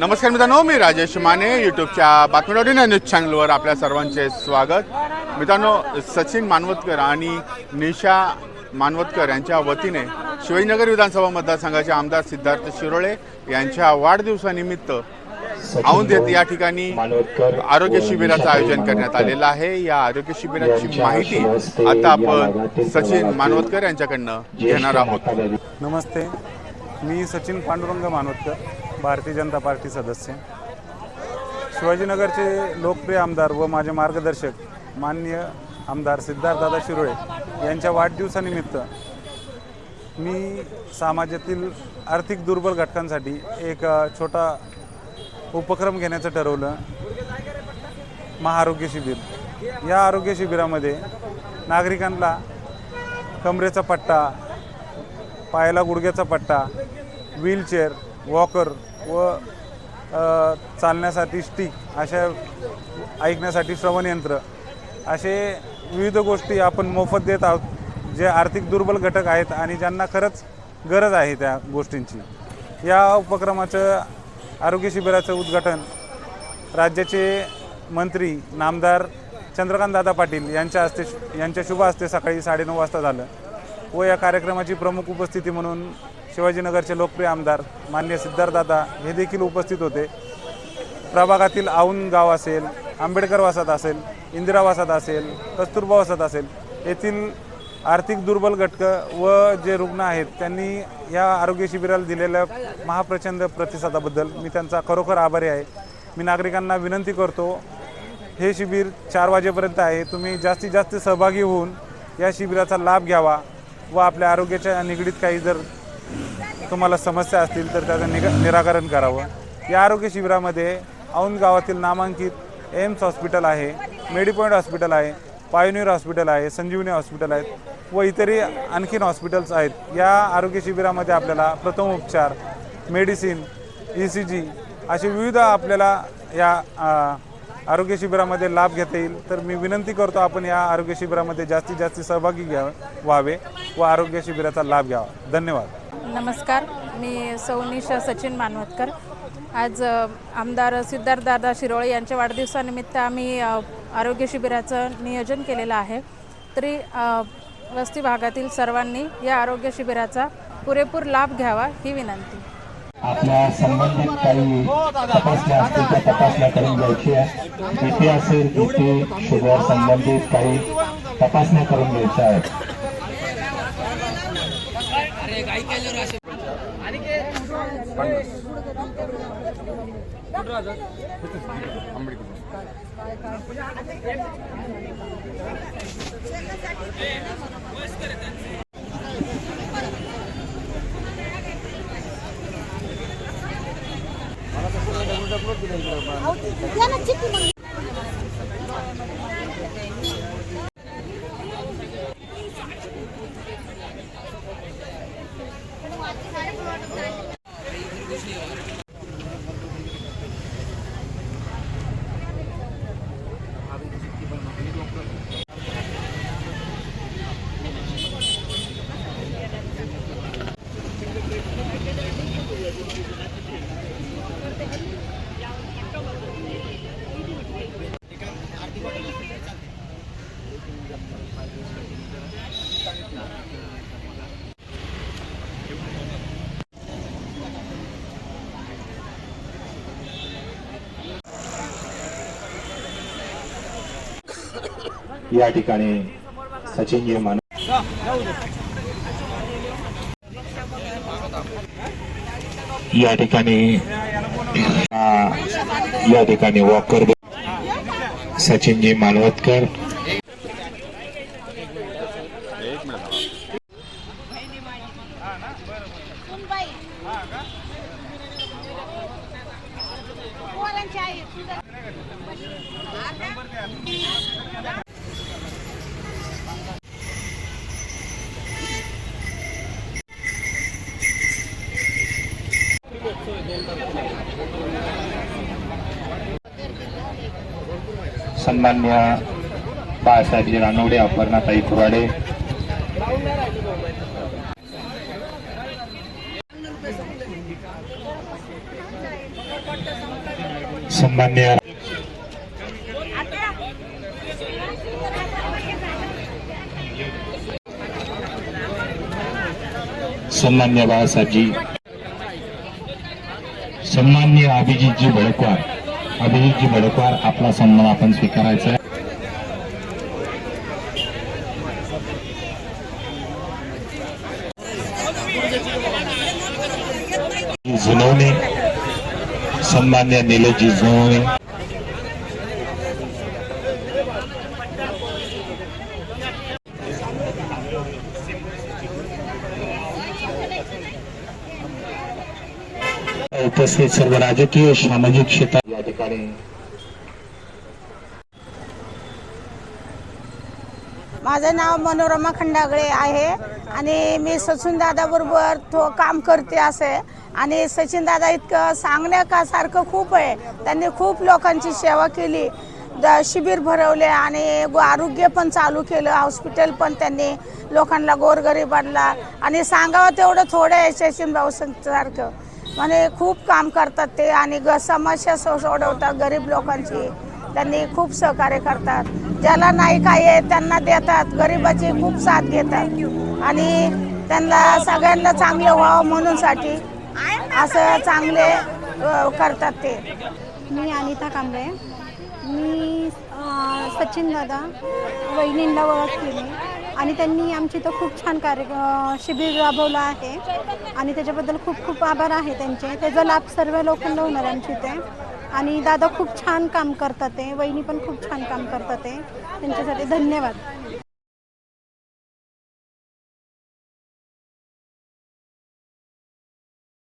नमस्कार मित्रांनो मी राजेश माने यूट्यूबच्या बातमीदारी न्यूज चॅनलवर आपल्या सर्वांचे स्वागत. मित्रांनो सचिन मानवतकर आणि निशा मानवतकर यांच्या वतीने शिवाजीनगर विधानसभा मतदारसंघाचे आमदार सिद्धार्थ शिरोळे यांच्या वाढदिवसानिमित्त औंध येथे या ठिकाणी आरोग्य शिबिराचं आयोजन करण्यात आलेलं आहे. या आरोग्य शिबिराची माहिती आता आपण सचिन मानवतकर यांच्याकडनं घेणार आहोत. नमस्ते. मी सचिन पांडुरंग मानवतकर. भारतीय जनता पार्टी सदस्य शिवाजीनगरचे लोकप्रिय आमदार व माझे मार्गदर्शक माननीय आमदार सिद्धार्थदादा शिरोळे यांच्या वाढदिवसानिमित्त मी समाजातील आर्थिक दुर्बल घटकांसाठी एक छोटा उपक्रम घेण्याचं ठरवलं. महाआरोग्य शिबिर. या आरोग्य शिबिरामध्ये नागरिकांना कमरेचा पट्टा पायाला गुडघ्याचा पट्टा व्हीलचेअर वॉकर व चालण्यासाठी स्टिक अशा ऐकण्यासाठी श्रवणयंत्र असे विविध गोष्टी आपण मोफत देत आहोत जे आर्थिक दुर्बल घटक आहेत आणि ज्यांना खरंच गरज आहे त्या गोष्टींची. या उपक्रमाचं आरोग्य शिबिराचं उद्घाटन राज्याचे मंत्री नामदार चंद्रकांतदादा पाटील यांच्या हस्ते यांच्या शुभ हस्ते सकाळी साडेनऊ वाजता झालं. व या कार्यक्रमाची प्रमुख उपस्थिती म्हणून शिवाजीनगरचे लोकप्रिय आमदार मान्य सिद्धार्थदादा हे देखील उपस्थित होते. प्रभागातील आऊन गाव असेल आंबेडकर वासात असेल इंदिरावासात असेल कस्तुरबा वासात असेल येथील आर्थिक दुर्बल घटकं व जे रुग्ण आहेत त्यांनी या आरोग्य शिबिराला दिलेल्या महाप्रचंड प्रतिसादाबद्दल मी त्यांचा खरोखर आभारी आहे. मी नागरिकांना विनंती करतो हे शिबिर चार वाजेपर्यंत आहे. तुम्ही जास्तीत जास्त सहभागी होऊन या शिबिराचा लाभ घ्यावा व आपल्या आरोग्याच्या निगडीत काही जर तुम्हाला समस्या असतील तर त्याचं निग निराकरण करावं. या आरोग्य शिबिरामध्ये औंध गावातील नामांकित एम्स हॉस्पिटल आहे मेडिपॉईंट हॉस्पिटल आहे पायोनियर हॉस्पिटल आहे संजीवनी हॉस्पिटल आहेत व इतरही आणखीन हॉस्पिटल्स आहेत. या आरोग्य शिबिरामध्ये आपल्याला प्रथम उपचार मेडिसिन ई सी जी असे विविध आपल्याला या आ, आरोग्य शिबिरामध्ये लाभ घेता येईल. तर मी विनंती करतो आपण या आरोग्य शिबिरामध्ये जास्तीत जास्त सहभागी घ्या व्हावे व आरोग्य शिबिराचा लाभ घ्यावा. धन्यवाद. नमस्कार. मी सौनिशा सचिन मानवतकर. आज आमदार सिद्धार्थदादा शिरोळे यांच्या वाढदिवसानिमित्त आम्ही आरोग्य शिबिराचं नियोजन केलेलं आहे. तरी वस्ती भागातील सर्वांनी या आरोग्य शिबिराचा पुरेपूर लाभ घ्यावा ही विनंती. आपल्या संबंधित काही तपासण्या असतील त्या तपासण्या करून घ्यायची आहे. इथे असेल इथे शुगर संबंधित काही तपासण्या करून घ्यायच्या आहेत. अहो, ते द्या ना चिठ्ठी मग. या ठिकाणी सचिनजी मान या ठिकाणी या ठिकाणी वॉकर सचिनजी मालवतकर. सन्मान्य बाळासाहेबजी रानवडे अपर्णाताई कुराडे सन्मान्य सन्मान्य बाळासाहेबजी सन्मान्य अभिजितजी भडकवार. अभिजितजी भडकवार आपला सन्मान आपण स्वीकारायचा आहे. जुनवणे सन्मान्य निलेशजी जुनवणे. उपस्थित सर्व राजकीय सामाजिक क्षेत्रात या ठिकाणी. माझं नाव मनोरमा खंडागळे आहे आणि मी सचिन दादाबरोबर तो काम करते असे. आणि सचिन दादा इतकं सांगण्यासारखं खूप आहे. त्यांनी खूप लोकांची सेवा केली. द शिबिर भरवले आणि आरोग्य पण चालू केलं. हॉस्पिटल पण त्यांनी लोकांना गोरगरिबांना. आणि सांगावं तेवढं थोडं आहे सचिन भाऊ सारखं म्हणजे खूप काम करतात ते आणि ग समस्या सो- सोडवतात गरीब लोकांची. त्यांनी खूप सहकार्य करतात. ज्याला नाही काय आहे त्यांना देतात. गरिबाची खूप साथ घेतात. आणि त्यांना सगळ्यांना चांगलं व्हावं म्हणूनसाठी असं चांगले करतात ते. मी अनिता कांबळे. मी सचिन दादा वहिनींना ओळख मी. आणि त्यांनी आमची इथं खूप छान कार्य शिबिर राबवलं आहे. आणि त्याच्याबद्दल खूप खूप आभार आहे त्यांचे. त्याचा लाभ सर्व लोकांना होणार आहे आमच्या इथे. आणि दादा खूप छान काम करतात ते. वहिनी पण खूप छान काम करतात ते. त्यांच्यासाठी धन्यवाद.